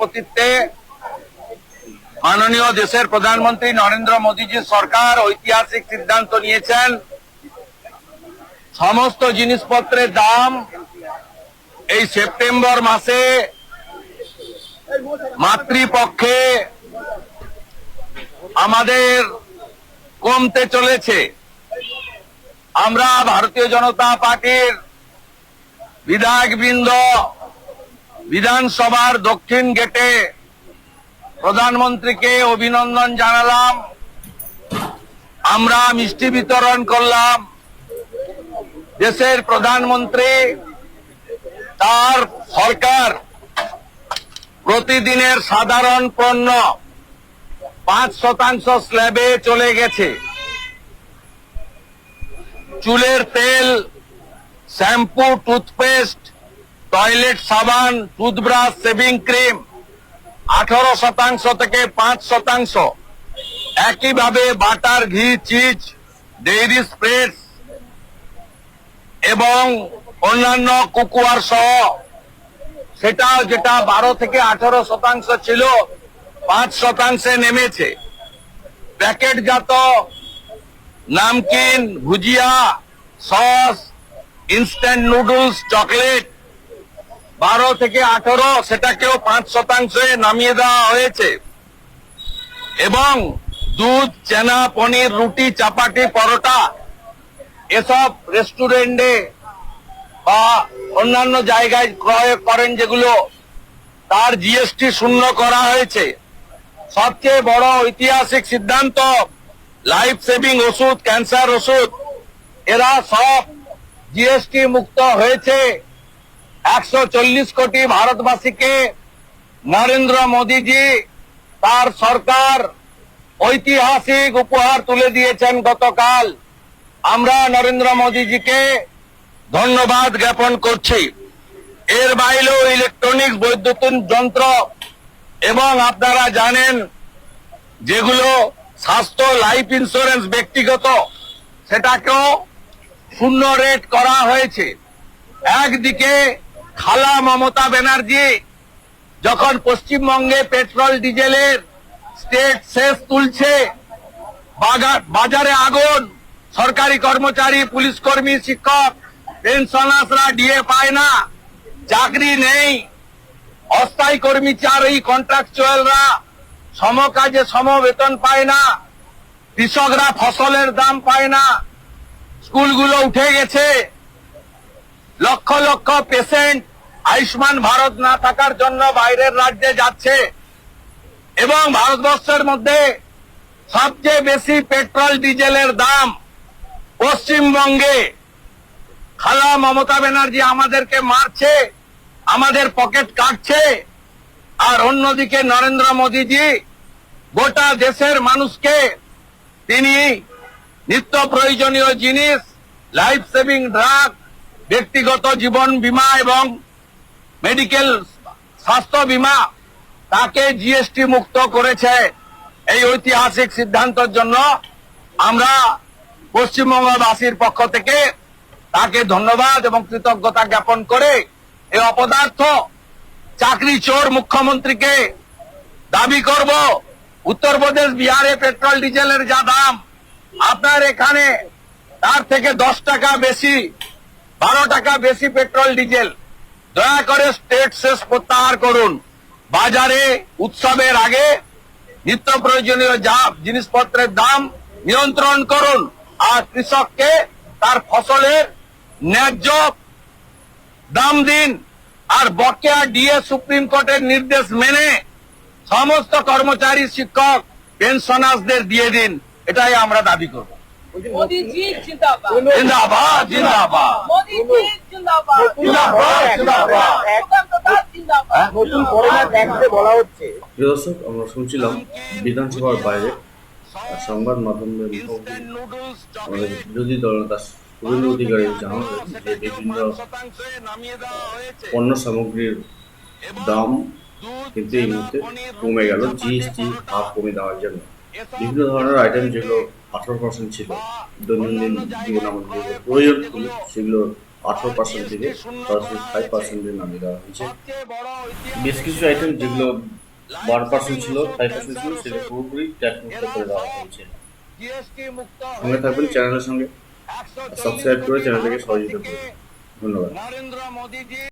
সভাপতিত্বে মাননীয় দেশের প্রধানমন্ত্রী নরেন্দ্র মোদীজির সরকার ঐতিহাসিক সিদ্ধান্ত নিয়েছেন। সমস্ত জিনিসপত্রের দাম এই সেপ্টেম্বর মাসে মাতৃপক্ষে আমাদের কমতে চলেছে। আমরা ভারতীয় জনতা পার্টির বিধায়ক বৃন্দ বিধানসভার দক্ষিণ গেটে প্রধানমন্ত্রীকে অভিনন্দন জানালাম। আমরা মিষ্টি বিতরণ করলাম। দেশের প্রধানমন্ত্রী, তার সরকার প্রতিদিনের সাধারণ পণ্য পাঁচ শতাংশ স্ল্যাবে চলে গেছে। চুলের তেল, শ্যাম্পু, টুথপেস্ট টয়লেট, সাবান, টুথব্রাশ সেভিং ক্রিম, আঠারো শতাংশ থেকে পাঁচ শতাংশ। একইভাবে বাটার, ঘি, চিজ, ডেইরি স্প্রেডস এবং অন্যান্য কুকুয়ার সহ সেটা যেটা বারো থেকে আঠারো শতাংশ ছিল, পাঁচ শতাংশে নেমেছে। প্যাকেটজাত namkeen, bhujia, sauce instant noodles chocolate বারো থেকে আঠারো সেটাকেও পাঁচ শতাংশে নামিয়ে দেওয়া হয়েছে। এবং দুধ, চেনা, পনির, রুটি, চাপাটি, পরোটা এসব রেস্টুরেন্টে বা অন্যান্য জায়গায় ক্রয় করেন যেগুলো তার জিএসটি শূন্য করা হয়েছে। সবচেয়ে বড় ঐতিহাসিক সিদ্ধান্ত, লাইফ সেভিং ওষুধ, ক্যান্সার ওষুধ, এরা সব জিএসটি মুক্ত হয়েছে। একশো চল্লিশ কোটি ভারতবাসীকে নরেন্দ্র মোদীজি তার সরকার ঐতিহাসিক উপহার তুলে দিয়েছেন গতকাল। আমরা নরেন্দ্র মোদীজিকে ধন্যবাদ জ্ঞাপন করছি। এর বাইরেও ইলেকট্রনিক্স, বৈদ্যুতিন যন্ত্র এবং আপনারা জানেন যেগুলো স্বাস্থ্য, লাইফ ইন্স্যুরেন্স ব্যক্তিগত, সেটাকেও শূন্য রেট করা হয়েছে। একদিকে খালা মমতা ব্যানার্জি, যখন পশ্চিমবঙ্গে পেট্রোল, ডিজেলের স্টেট শেষ তুলছে বাজারে আগুন, সরকারি কর্মচারী, পুলিশ কর্মী, শিক্ষক পেনশনার্সরা ডিএ পায় না, চাকরি নেই। অস্থায়ী কর্মচারী কন্ট্রাকচুয়ালরা সম কাজে সম বেতন পায় না, কৃষকরা ফসলের দাম পায় না, স্কুলগুলো উঠে গেছে। লক্ষ লক্ষ পেশেন্ট আয়ুষ্মান ভারত না থাকার জন্য বাইরের রাজ্যে যাচ্ছে। এবং ভারতবর্ষের মধ্যে সবচেয়ে বেশি পেট্রোল, ডিজেলের দাম পশ্চিমবঙ্গে। খালা মমতা ব্যানার্জি আমাদেরকে মারছে, আমাদের পকেট কাটছে। আর অন্যদিকে নরেন্দ্র মোদীজি গোটা দেশের মানুষকে তিনি নিত্য প্রয়োজনীয় জিনিস লাইফ সেভিং ড্রাগ ব্যক্তিগত জীবন বীমা এবং মেডিকেল স্বাস্থ্য বীমা তাকে জিএসটি মুক্ত করেছে। এই ঐতিহাসিক সিদ্ধান্তের জন্য আমরা পশ্চিমবঙ্গবাসীর পক্ষ থেকে তাকে ধন্যবাদ এবং কৃতজ্ঞতা জ্ঞাপন করে এই অপদার্থ চাকরি চোর মুখ্যমন্ত্রীকে দাবি করব। উত্তরপ্রদেশ বিহারে পেট্রোল ডিজেলের যা দাম, আপনার এখানে তার থেকে দশ টাকা বেশি বারো টাকা বেশি পেট্রোল ডিজেল। দয়া করে স্টেট শেষ প্রত্যাহার করুন। বাজারে উৎসবের আগে নিত্য প্রয়োজনীয় যা জিনিসপত্রের দাম নিয়ন্ত্রণ করুন আর কৃষককে তার ফসলের ন্যায্য দাম দিন আর বকেয়া ডিএ সুপ্রিম কোর্টের নির্দেশ মেনে সমস্ত কর্মচারী শিক্ষক পেনশনার্সদের দিয়ে দিন। এটাই আমরা দাবি করব। জিন্দাবাদ। জিন্দাবাদ দর্শক আমরা শুনছিলাম বিধানসভার বাইরে সংবাদ মাধ্যমের মুখোমুখি। আমাদের বিরোধী দলনেতা শুভেন্দু অধিকারী জানালেন বিভিন্ন পণ্য সামগ্রীর দাম কিন্তু এই মুহূর্তে কমে গেল জিএসটি হাফ কমে দেওয়ার জন্য। বিভিন্ন ধরনের আইটেম যেগুলো আঠারো পার্সেন্ট ছিল। দৈনন্দিন জীবনে আমাদের প্রয়োজন সেগুলো আঠারো পার্সেন্ট থেকে সরাসরি ফাইভ পার্সেন্টে নামিয়ে দেওয়া হয়েছে। বেশ কিছু আইটেম যেগুলো বারো পার্সেন্ট ছিল ফাইভ পার্সেন্ট ছিল সেটা পুরোপুরি ট্যাক্স মুক্ত করে দেওয়া হয়েছে। সঙ্গে থাকবেন চ্যানেলের সঙ্গে। সাবস্ক্রাইব করে চ্যানেলটাকে সহযোগিতা করুন। ধন্যবাদ।